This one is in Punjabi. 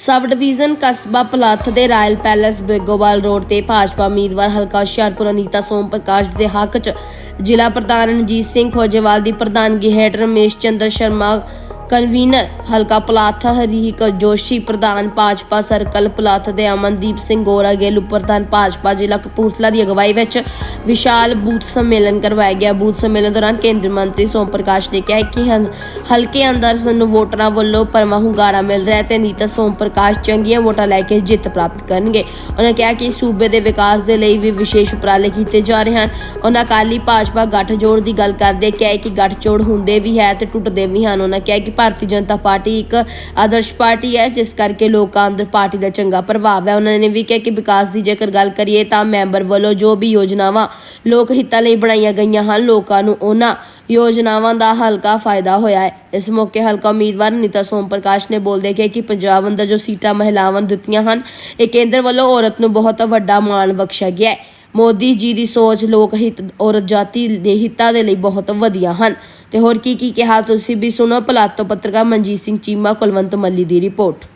ਸਬ ਡਿਵੀਜ਼ਨ ਕਸਬਾ ਪਲੱਥ ਦੇ ਰਾਇਲ ਪੈਲੇਸ ਬੇਗੋਵਾਲ ਰੋਡ ਤੇ ਭਾਜਪਾ ਉਮੀਦਵਾਰ ਹਲਕਾ ਹੁਸ਼ਿਆਰਪੁਰ ਅਨੀਤਾ ਸੋਮ ਪ੍ਰਕਾਸ਼ ਦੇ ਹੱਕ 'ਚ ਜ਼ਿਲ੍ਹਾ ਪ੍ਰਧਾਨ ਰਣਜੀਤ ਸਿੰਘ ਖੋਜੇਵਾਲ ਦੀ ਪ੍ਰਧਾਨਗੀ ਹੇਠ ਰਮੇਸ਼ ਚੰਦਰ ਸ਼ਰਮਾ ਕਨਵੀਨਰ ਹਲਕਾ ਪਲਾਥ ਹਰੀਕ ਜੋਸ਼ੀ, ਪ੍ਰਧਾਨ ਭਾਜਪਾ ਸਰਕਲ ਪਲਾਥ ਦੇ ਅਮਨਦੀਪ ਸਿੰਘ ਗੋਰਾ ਗੇਲੂ ਪ੍ਰਧਾਨ ਭਾਜਪਾ ਜ਼ਿਲ੍ਹਾ ਕਪੂਰਥਲਾ ਦੀ ਅਗਵਾਈ ਵਿੱਚ ਵਿਸ਼ਾਲ ਬੂਥ ਸੰਮੇਲਨ ਕਰਵਾਇਆ ਗਿਆ। ਬੂਥ ਸੰਮੇਲਨ ਦੌਰਾਨ ਕੇਂਦਰੀ ਮੰਤਰੀ ਸੋਮ ਪ੍ਰਕਾਸ਼ ਨੇ ਕਿਹਾ ਕਿ ਹਲਕੇ ਅੰਦਰ ਸਾਨੂੰ ਵੋਟਰਾਂ ਵੱਲੋਂ ਪਰਮਾ ਹੁੰਗਾਰਾ ਮਿਲ ਰਿਹਾ ਹੈ ਤੇ ਨੀਤਾ ਸੋਮ ਪ੍ਰਕਾਸ਼ ਚੰਗੀਆਂ ਵੋਟਾਂ ਲੈ ਕੇ ਜਿੱਤ ਪ੍ਰਾਪਤ ਕਰਨਗੇ। ਉਹਨਾਂ ਕਿਹਾ ਕਿ ਸੂਬੇ ਦੇ ਵਿਕਾਸ ਦੇ ਲਈ ਵੀ ਵਿਸ਼ੇਸ਼ ਉਪਰਾਲੇ ਕੀਤੇ ਜਾ ਰਹੇ ਹਨ। ਉਹਨਾਂ ਅਕਾਲੀ ਭਾਜਪਾ ਗੱਠਜੋੜ ਦੀ ਗੱਲ ਕਰਦੇ ਕਿਹਾ ਕਿ ਗੱਠਜੋੜ ਹੁੰਦੇ ਵੀ ਹੈ ਤੇ ਟੁੱਟਦੇ ਵੀ ਹਨ। ਉਹਨਾਂ ਕਿਹਾ ਕਿ ਭਾਰਤੀ ਜਨਤਾ ਪਾਰਟੀ ਇੱਕ ਆਦਰਸ਼ ਪਾਰਟੀ ਹੈ, ਜਿਸ ਕਰਕੇ ਲੋਕਾਂ ਅੰਦਰ ਪਾਰਟੀ ਦਾ ਚੰਗਾ ਪ੍ਰਭਾਵ ਹੈ। ਉਹਨਾਂ ਨੇ ਵੀ ਕਿਹਾ ਕਿ ਵਿਕਾਸ ਦੀ ਜੇਕਰ ਗੱਲ ਕਰੀਏ ਤਾਂ ਮੈਂਬਰ ਵੱਲੋਂ ਜੋ ਵੀ ਯੋਜਨਾਵਾਂ ਲੋਕ ਹਿੱਤਾਂ ਲਈ ਬਣਾਈਆਂ ਗਈਆਂ ਹਨ, ਲੋਕਾਂ ਨੂੰ ਉਹਨਾਂ ਯੋਜਨਾਵਾਂ ਦਾ ਹਲਕਾ ਫਾਇਦਾ ਹੋਇਆ ਹੈ। ਇਸ ਮੌਕੇ ਹਲਕਾ ਉਮੀਦਵਾਰ ਨੀਤਾ ਸੋਮ ਪ੍ਰਕਾਸ਼ ਨੇ ਬੋਲਦੇ ਕਿਹਾ ਕਿ ਪੰਜਾਬ ਅੰਦਰ ਜੋ ਸੀਟਾਂ ਮਹਿਲਾਵਾਂ ਨੂੰ ਦਿੱਤੀਆਂ ਹਨ, ਇਹ ਕੇਂਦਰ ਵੱਲੋਂ ਔਰਤ ਨੂੰ ਬਹੁਤ ਵੱਡਾ ਮਾਣ ਬਖਸ਼ਿਆ ਗਿਆ ਹੈ। ਮੋਦੀ ਜੀ ਦੀ ਸੋਚ ਲੋਕ ਹਿੱਤ, ਔਰਤ ਜਾਤੀ ਦੇ ਹਿੱਤਾਂ ਦੇ ਲਈ ਬਹੁਤ ਵਧੀਆ ਹਨ। ਤੇ ਹੋਰ ਕੀ ਕੀ ਕਿਹਾ ਤੁਸੀਂ? ਵੀ ਸੁਣੋ, ਪਲਾਤੋ ਪੱਤਰਕਾਰ ਮਨਜੀਤ ਸਿੰਘ ਚੀਮਾ, ਕੁਲਵੰਤ ਮੱਲੀ ਦੀ ਰਿਪੋਰਟ।